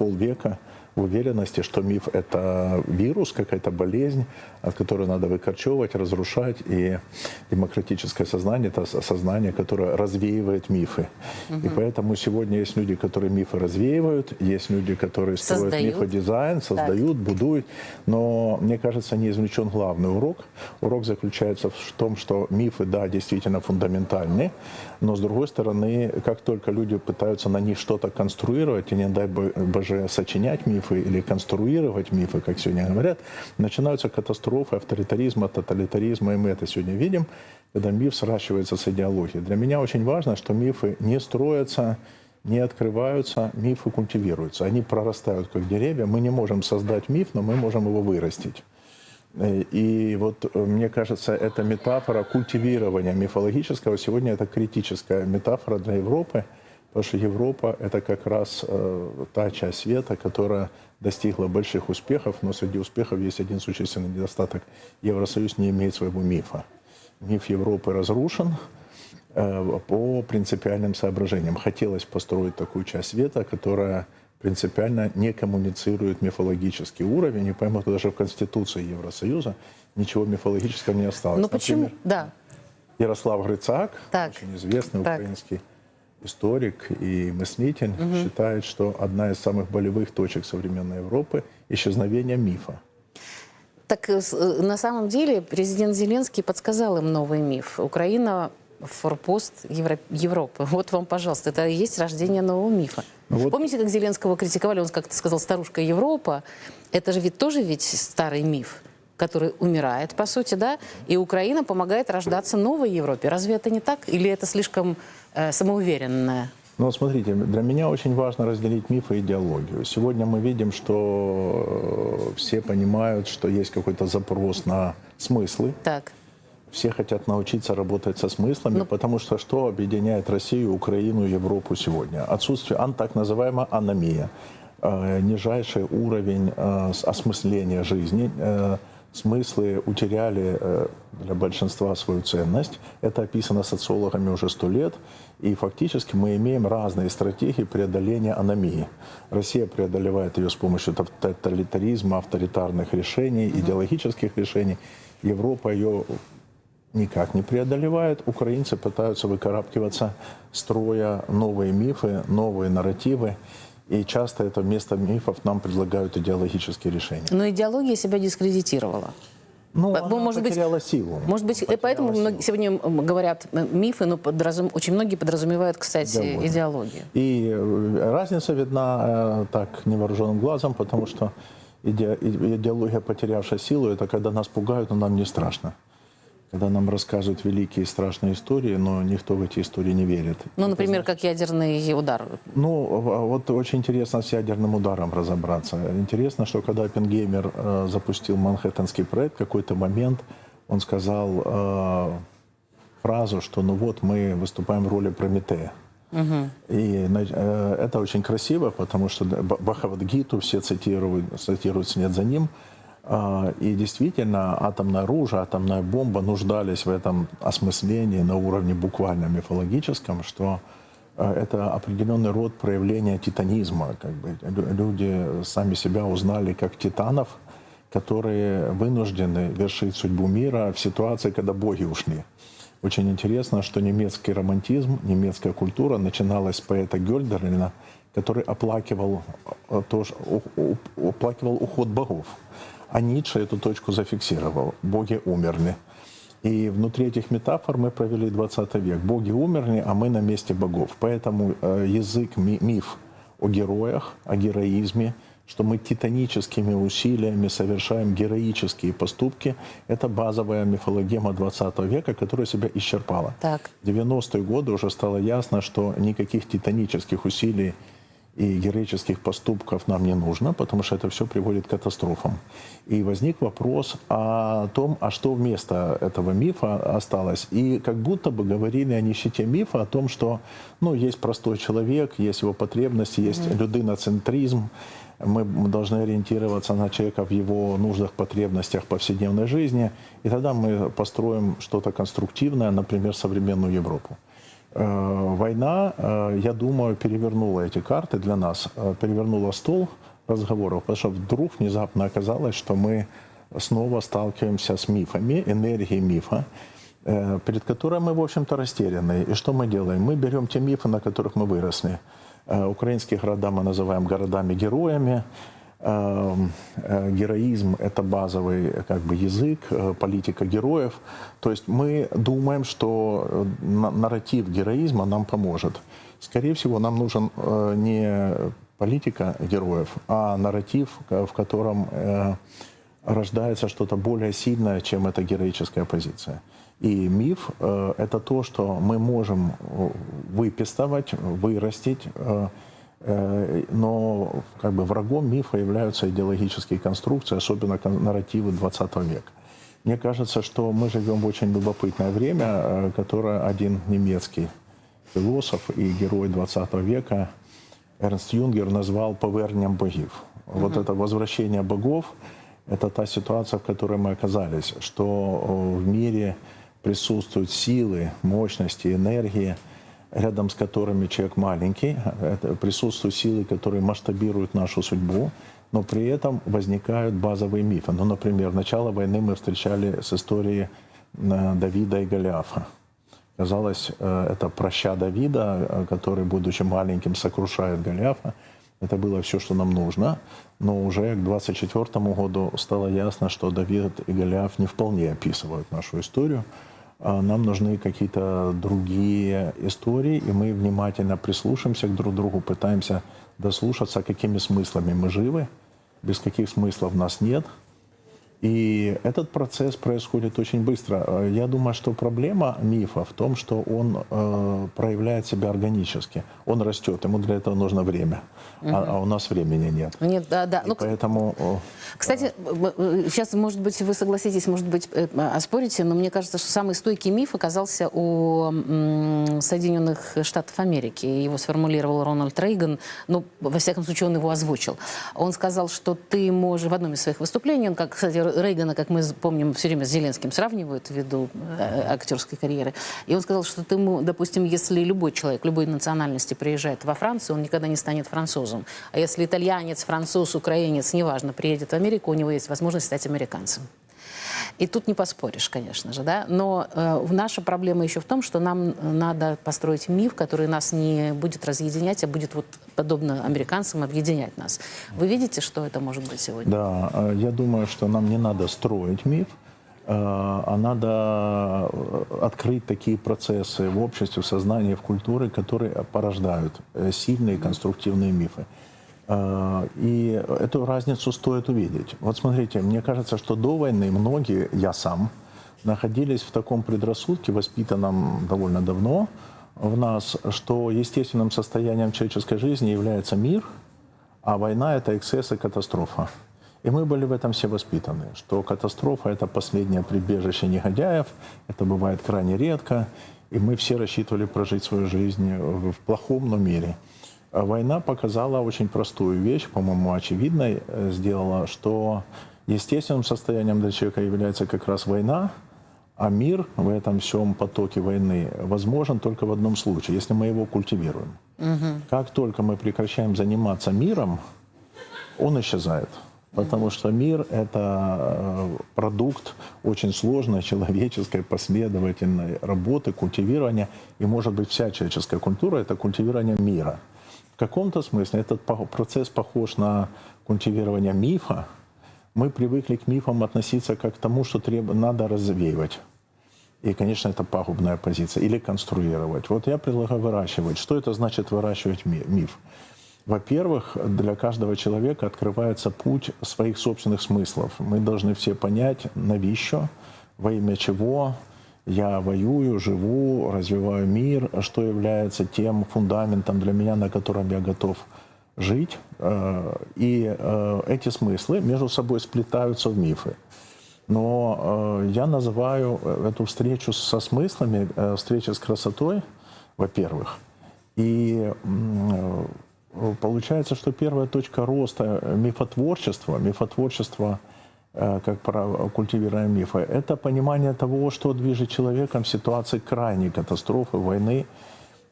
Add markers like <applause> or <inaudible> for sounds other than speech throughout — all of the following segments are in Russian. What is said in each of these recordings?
полвека уверенности, что миф – это вирус, какая-то болезнь, от которой надо выкорчевывать, разрушать. И демократическое сознание – это сознание, которое развеивает мифы. И поэтому сегодня есть люди, которые мифы развеивают, есть люди, которые строят Создают. мифодизайн, создают, будуют. Но, мне кажется, не извлечен главный урок. Урок заключается в том, что мифы, да, действительно фундаментальны, но, с другой стороны, как только люди пытаются на них что-то конструировать, и не дай бо- боже сочинять мифы или конструировать мифы, как сегодня говорят, начинаются катастрофы авторитаризма, тоталитаризма, и мы это сегодня видим, когда миф сращивается с идеологией. Для меня очень важно, что мифы не строятся не открываются, мифы культивируются. Они прорастают как деревья. Мы не можем создать миф, но мы можем его вырастить. И вот э, мне кажется, эта метафора культивирования мифологического сегодня это критическая метафора для Европы, потому что Европа это как раз э, та часть света, которая достигла больших успехов, но среди успехов есть один существенный недостаток. Евросоюз не имеет своего мифа. Миф Европы разрушен, э, по принципиальным соображениям. Хотелось построить такую часть света, которая принципиально не коммуницирует мифологический уровень, и поэтому даже в Конституции Евросоюза ничего мифологического не осталось. Ну почему? Да. Ярослав Грицак, Так. очень известный Так. украинский историк и мыслитель, считает, что одна из самых болевых точек современной Европы – исчезновение мифа. Так э, э, на самом деле президент Зеленский подсказал им новый миф. Украина форпост Евро- Европы. Вот вам, пожалуйста, это и есть рождение нового мифа. Ну вот- Помните, как Зеленского критиковали? Он как-то сказал, старушка Европа. Это же ведь тоже ведь старый миф, который умирает, по сути, да? И Украина помогает рождаться новой Европе. Разве это не так? Или это слишком э, самоуверенное? Ну, смотрите, для меня очень важно разделить миф и идеологию. Сегодня мы видим, что э, все понимают, что есть какой-то запрос на смыслы. Так. Все хотят научиться работать со смыслами, Ну- потому что что объединяет Россию, Украину, Европу сегодня? Отсутствие, ан, так называемая аномия, э, нижайший уровень э, осмысления жизни. Э, смыслы утеряли э, для большинства свою ценность. Это описано социологами уже сто лет. И фактически мы имеем разные стратегии преодоления аномии. Россия преодолевает ее с помощью тот- тоталитаризма, авторитарных решений, идеологических решений. Европа ее никак не преодолевает. Украинцы пытаются выкарабкиваться, строя новые мифы, новые нарративы. И часто это вместо мифов нам предлагают идеологические решения. Но идеология себя дискредитировала. Ну, она может быть, силу. Может быть, Потеряла поэтому силу. сегодня говорят э, мифы, но подразум- очень многие подразумевают, кстати, Идеологию. идеологию. И э, разница видна э, так невооруженным глазом, потому что иде- идеология, потерявшая силу, это когда нас пугают, но нам не страшно. Когда нам рассказывают великие страшные истории, но никто в эти истории не верит. Ну, например, как ядерный удар. Ну, в- вот очень интересно с ядерным ударом разобраться. Интересно, что когда Оппенгеймер э, запустил Манхэттенский проект, в какой-то момент он сказал э, фразу, что ну вот мы выступаем в роли Прометея. И э, это очень красиво, потому что да, Ба- Бхагавад-гиту все цитируют, цитируют вслед за ним. А, И действительно, атомное оружие, атомная бомба нуждались в этом осмыслении на уровне буквально мифологическом, что э, это определенный род проявления титанизма. Как бы. Лю- Люди сами себя узнали как титанов, которые вынуждены вершить судьбу мира в ситуации, когда боги ушли. Очень интересно, что немецкий романтизм, немецкая культура начиналась с поэта Гёльдерлина, который оплакивал, э, тоже, оплакивал уход богов. А Ницше эту точку зафиксировал. Боги умерли. И внутри этих метафор мы провели 20 век. Боги умерли, а мы на месте богов. Поэтому э, язык, ми- миф о героях, о героизме, что мы титаническими усилиями совершаем героические поступки, это базовая мифологема 20 века, которая себя исчерпала. Так. В 90-е годы уже стало ясно, что никаких титанических усилий и героических поступков нам не нужно, потому что это все приводит к катастрофам. И возник вопрос о том, а что вместо этого мифа осталось. И как будто бы говорили о нищете мифа, о том, что ну, есть простой человек, есть его потребности, есть людиноцентризм, мы должны ориентироваться на человека в его нуждах, потребностях повседневной жизни, и тогда мы построим что-то конструктивное, например, современную Европу. Э, Война, э, я думаю, перевернула эти карты для нас, э, перевернула стол разговоров, потому что вдруг внезапно оказалось, что мы снова сталкиваемся с мифами, энергией мифа, перед которой мы, в общем-то, растеряны. И что мы делаем? Мы берем те мифы, на которых мы выросли. Украинские города мы называем городами-героями. Эм, э, Героизм – это базовый э, как бы, язык, э, политика героев. То есть мы думаем, что на- нарратив героизма нам поможет. Скорее всего, нам нужен не политика героев, а нарратив, в котором рождается что-то более сильное, чем эта героическая позиция. И миф это то, что мы можем выпистывать, вырастить, но как бы врагом мифа являются идеологические конструкции, особенно нарративы 20 века. Мне кажется, что мы живем в очень любопытное время, э, которое один немецкий философ и герой 20 века Эрнст Юнгер назвал «повернем богов». Вот это возвращение богов – это та ситуация, в которой мы оказались, что э, в мире присутствуют силы, мощности, энергии, рядом с которыми человек маленький, это присутствуют силы, которые масштабируют нашу судьбу, но при этом возникают базовые мифы. Ну, например, начало войны мы встречали с историей э, Давида и Голиафа. Казалось, э, это проща Давида, э, который, будучи маленьким, сокрушает Голиафа. Это было все, что нам нужно. Но уже к 24 году стало ясно, что Давид и Голиаф не вполне описывают нашу историю. А Нам нужны какие-то другие истории, и мы внимательно прислушаемся к друг другу, пытаемся дослушаться, какими смыслами мы живы, без каких смыслов нас нет – и этот процесс происходит очень быстро. Э, Я думаю, что проблема мифа в том, что он э, проявляет себя органически. Он растет, ему для этого нужно время, а, а у нас времени нет. Нет, да, да. И Ну, поэтому э, Кстати, сейчас, может быть, вы согласитесь, может быть, э, оспорите, но мне кажется, что самый стойкий миф оказался у Соединенных Штатов Америки. Его сформулировал Рональд Рейган. Ну, во всяком случае, он его озвучил. Он сказал, что ты можешь... В одном из своих выступлений, он, как, кстати, Рейгана, как мы помним, все время с Зеленским сравнивают ввиду э, актерской карьеры. И он сказал, что ты, ему, допустим, если любой человек, любой национальности приезжает во Францию, он никогда не станет французом. А если итальянец, француз, украинец, неважно, приедет в Америку, у него есть возможность стать американцем. И тут не поспоришь, конечно же, да. Но э, наша проблема еще в том, что нам надо построить миф, который нас не будет разъединять, а будет вот подобно американцам объединять нас. Вы видите, что это может быть сегодня? да, э, я думаю, что нам не надо строить миф, э, а надо э, открыть такие процессы в обществе, в сознании, в культуре, которые порождают э, сильные конструктивные мифы. Э, И эту разницу стоит увидеть. Вот смотрите, мне кажется, что до войны многие, я сам, находились в таком предрассудке, воспитанном довольно давно в нас, что естественным состоянием человеческой жизни является мир, а война – это эксцесс и катастрофа. И мы были в этом все воспитаны, что катастрофа – это последнее прибежище негодяев, это бывает крайне редко, и мы все рассчитывали прожить свою жизнь в плохом, но мире. А война показала очень простую вещь, по-моему, очевидной, э, сделала, что естественным состоянием для человека является как раз война, а мир в этом всем потоке войны возможен только в одном случае, если мы его культивируем. Как только мы прекращаем заниматься миром, он исчезает. Потому что мир – это э, продукт очень сложной человеческой последовательной работы, культивирования. И, может быть, вся человеческая культура – это культивирование мира. Каком-то смысле этот процесс похож на культивирование мифа. Мы привыкли к мифам относиться как к тому, что треб... надо развеивать. И, конечно, это пагубная позиция. Или конструировать. Вот я предлагаю выращивать. Что это значит выращивать ми- миф? Во-первых, для каждого человека открывается путь своих собственных смыслов. Мы должны все понять, навіщо, во имя чего я воюю, живу, развиваю мир, что является тем фундаментом для меня, на котором я готов жить. Э, И э, эти смыслы между собой сплетаются в мифы. Но э, я называю эту встречу со смыслами, встреча с красотой, во-первых. И получается, что первая точка роста мифотворчества, э, как про культивирование мифа, это понимание того, что движет человеком в ситуации крайней катастрофы, войны.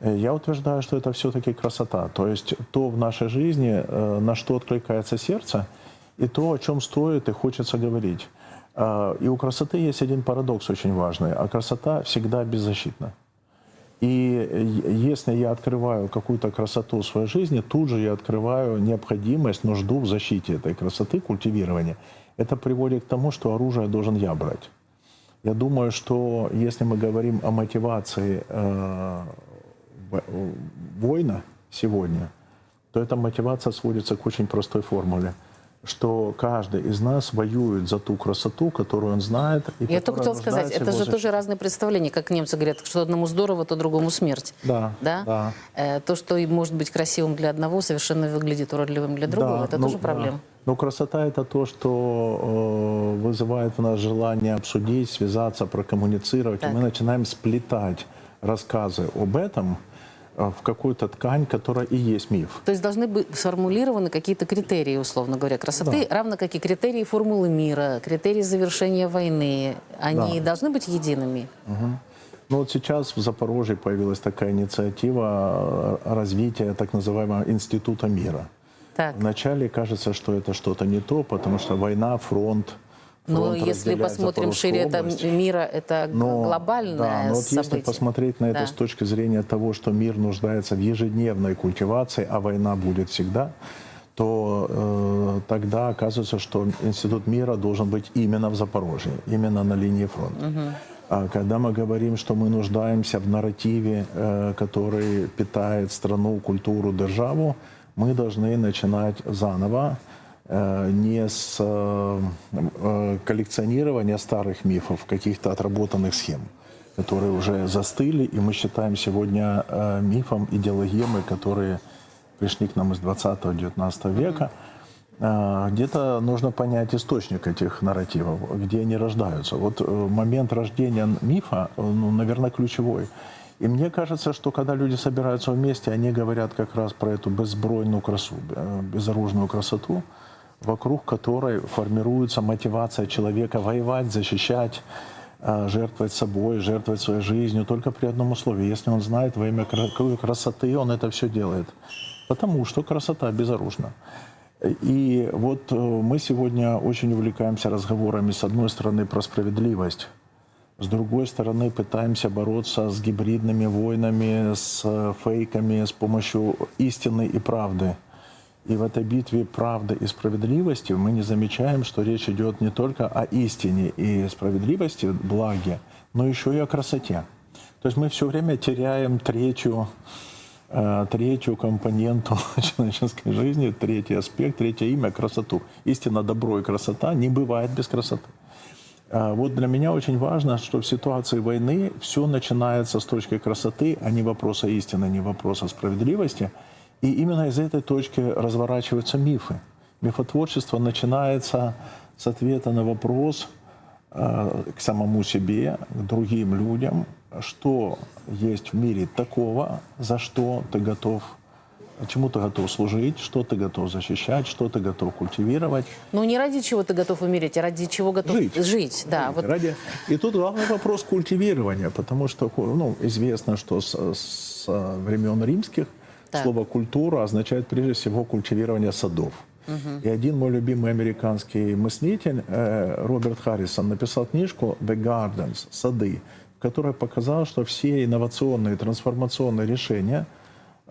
Э, Я утверждаю, что это все-таки красота. То есть то в нашей жизни, э, на что откликается сердце, и то, о чем стоит и хочется говорить. И у красоты есть один парадокс очень важный. А красота всегда беззащитна. И э, если я открываю какую-то красоту в своей жизни, тут же я открываю необходимость, нужду в защите этой красоты, культивирования. Это приводит к тому, что оружие должен я брать. Я думаю, что если мы говорим о мотивации э, во- воина сегодня, то эта мотивация сводится к очень простой формуле, что каждый из нас воюет за ту красоту, которую он знает. И Я только хотела сказать, это же тоже защите. разные представления, как немцы говорят, что одному здорово, то другому смерть. Да, Да? да. Э, То, что может быть красивым для одного, совершенно выглядит уродливым для другого. Да, это ну, тоже да. Но красота это то, что э, вызывает в нас желание обсудить, связаться, прокоммуницировать. Так. И мы начинаем сплетать рассказы об этом э, в какую-то ткань, которая и есть миф. То есть должны быть сформулированы какие-то критерии, условно говоря, красоты, равно как и критерии формулы мира, критерии завершения войны. Они Да. должны быть едиными. Ну вот сейчас в Запорожье появилась такая инициатива э, развития так называемого института мира. Так. Вначале кажется, что это что-то не то, потому что война, фронт. Но фронт если посмотрим шире это мира, это Но, глобальное да, но вот если событие. посмотреть на это Да. с точки зрения того, что мир нуждается в ежедневной культивации, а война будет всегда, то э, тогда оказывается, что Институт мира должен быть именно в Запорожье, именно на линии фронта. А когда мы говорим, что мы нуждаемся в нарративе, э, который питает страну, культуру, державу, мы должны начинать заново, э, не с э, э, коллекционирования старых мифов, каких-то отработанных схем, которые уже застыли, и мы считаем сегодня мифом идеологемы, которые пришли к нам из 20-19 века. Где-то нужно понять источник этих нарративов, где они рождаются. Вот момент рождения мифа, ну, наверное, ключевой. И мне кажется, что когда люди собираются вместе, они говорят как раз про эту беззбройную красу, э, безоружную красоту, вокруг которой формируется мотивация человека воевать, защищать, э, жертвовать собой, жертвовать своей жизнью, только при одном условии. Если он знает во имя какой красоты, он это все делает. Потому что красота безоружна. И вот э, мы сегодня очень увлекаемся разговорами, с одной стороны, про справедливость, с другой стороны, пытаемся бороться с гибридными войнами, с э, фейками, с помощью истины и правды. И в этой битве правды и справедливости мы не замечаем, что речь идет не только о истине и справедливости, благе, но еще и о красоте. То есть мы все время теряем третью, э, третью компоненту <laughs> человеческой жизни, третий аспект, третье имя – красоту. Истина, добро и красота не бывает без красоты. А Вот для меня очень важно, что в ситуации войны все начинается с точки красоты, а не вопроса истины, не вопроса справедливости. И именно из этой точки разворачиваются мифы. Мифотворчество начинается с ответа на вопрос э, к самому себе, к другим людям, что есть в мире такого, за что ты готов, чему ты готов служить, что ты готов защищать, что ты готов культивировать. Ну, не ради чего ты готов умереть, а ради чего готов Жить. Да, Жить вот ради- И тут главный вопрос культивирования, потому что ну, известно, что с, с времен римских Так. слово культура означает прежде всего культивирование садов. И один мой любимый американский мыслитель э, Роберт Харрисон написал книжку «The Gardens» – «Сады», в которой показал, что все инновационные трансформационные решения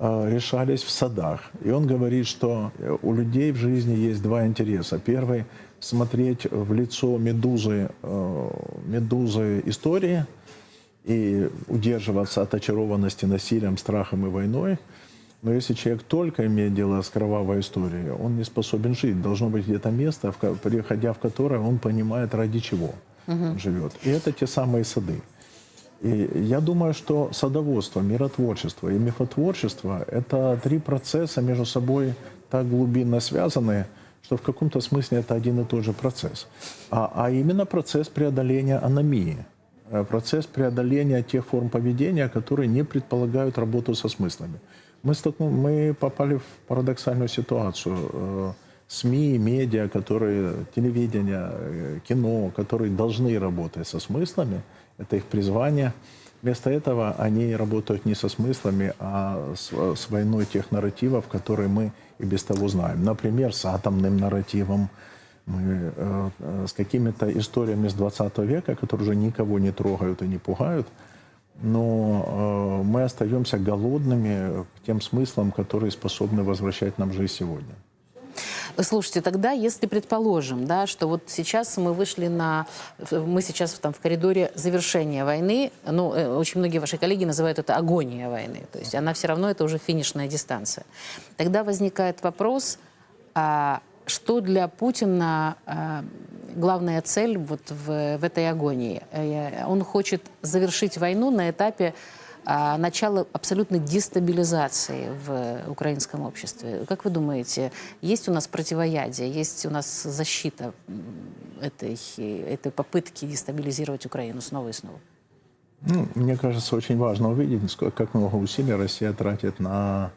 решались в садах. И он говорит, что э, у людей в жизни есть два интереса. Первый – смотреть в лицо медузы, э, медузы истории и удерживаться от очарованности насилием, страхом и войной. Но если человек только имеет дело с кровавой историей, он не способен жить. Должно быть где-то место, приходя в которое он понимает, ради чего он живет. И это те самые сады. И я думаю, что садоводство, миротворчество и мифотворчество – это три процесса между собой так глубинно связаны, что в каком-то смысле это один и тот же процесс. А, а именно процесс преодоления аномии, э, процесс преодоления тех форм поведения, которые не предполагают работу со смыслами. Мы, столкну- мы попали в парадоксальную ситуацию. Э, СМИ, медиа, которые, телевидение, э, кино, которые должны работать со смыслами, это их призвание, Вместо этого они работают не со смыслами, а с, с войной тех нарративов, которые мы и без того знаем. Например, с атомным нарративом, мы, э, э, с какими-то историями с 20 века, которые уже никого не трогают и не пугают, но э, мы остаемся голодными к тем смыслам, которые способны возвращать нам жизнь сегодня. Слушайте, тогда, если предположим, да, что вот сейчас мы вышли на, мы сейчас там в коридоре завершения войны, ну, э, очень многие ваши коллеги называют это агония войны, то есть она все равно это уже финишная дистанция. Тогда возникает вопрос, а что для Путина а, главная цель вот в, в этой агонии? Э, Он хочет завершить войну на этапе а, начала абсолютной дестабилизации в украинском обществе. Как вы думаете, есть у нас противоядие, есть у нас защита этой, этой попытки дестабилизировать Украину снова и снова? Ну, мне кажется, очень важно увидеть, сколько- как много усилий Россия тратит на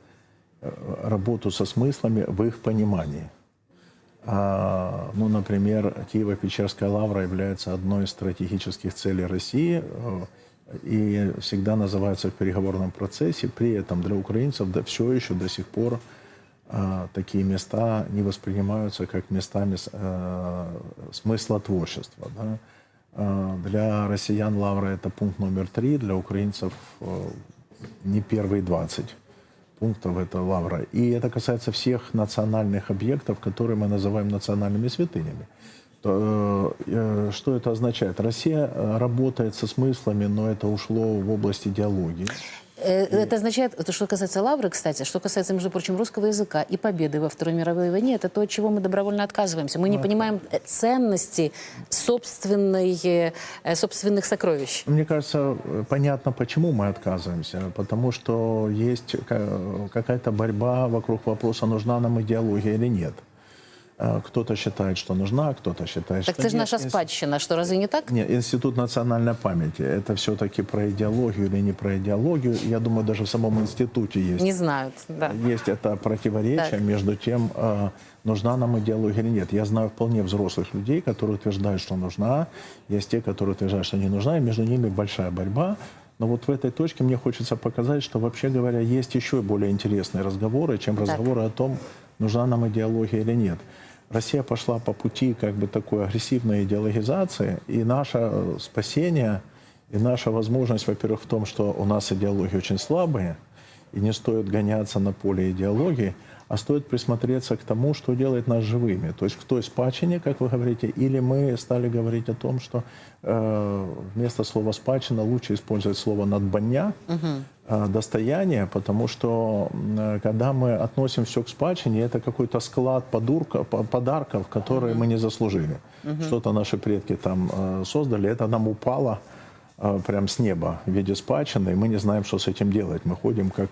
э, работу со смыслами в их понимании. А, ну, например, Киево-Печерская лавра является одной из стратегических целей России э, и всегда называется в переговорном процессе. При этом для украинцев все еще до сих пор а, такие места не воспринимаются как местами э, смысла творчества. да. А, Для россиян Лавра это пункт номер три, для украинцев э, не первые 20 пунктов это Лавра. И это касается всех национальных объектов, которые мы называем национальными святынями. То, э, Что это означает? Россия э, работает со смыслами, но это ушло в область идеологии. Э, Это означает, это что касается Лавры, кстати, что касается, между прочим, русского языка и победы во Второй мировой войне, это то, от чего мы добровольно отказываемся. Мы не понимаем э, ценности собственной, э, э, собственных сокровищ. Мне кажется, э, понятно, почему мы отказываемся. Потому что есть ка- какая-то борьба вокруг вопроса, нужна нам идеология или нет. Э, Кто-то считает, что нужна, кто-то считает, Так что это же наша спадщина, что разве не так? Нет, Институт национальной памяти. Это все-таки про идеологию или не про идеологию. Я думаю, даже в самом институте есть Не знают, да. есть это противоречие Так. между тем, э, нужна нам идеология или нет. Я знаю вполне взрослых людей, которые утверждают, что нужна. Есть те, которые утверждают, что не нужна. И между ними большая борьба. Но вот в этой точке мне хочется показать, что вообще говоря, есть еще более интересные разговоры, чем разговоры о том, нужна нам идеология или нет. Россия пошла по пути как бы такой агрессивной идеологизации, и наше э, спасение, и наша возможность, во-первых, в том, что у нас идеологии очень слабые, и не стоит гоняться на поле идеологии, а стоит присмотреться к тому, что делает нас живыми. То есть к той спадщине, как вы говорите, или мы стали говорить о том, что э, вместо слова спадщина лучше использовать слово надбання, э, достояние, потому что э, когда мы относим все к спадщине, это какой-то склад подурка, по- подарков, которые мы не заслужили. Что-то наши предки там э, создали, это нам упало э, прям с неба в виде спадщины, и мы не знаем, что с этим делать. Мы ходим как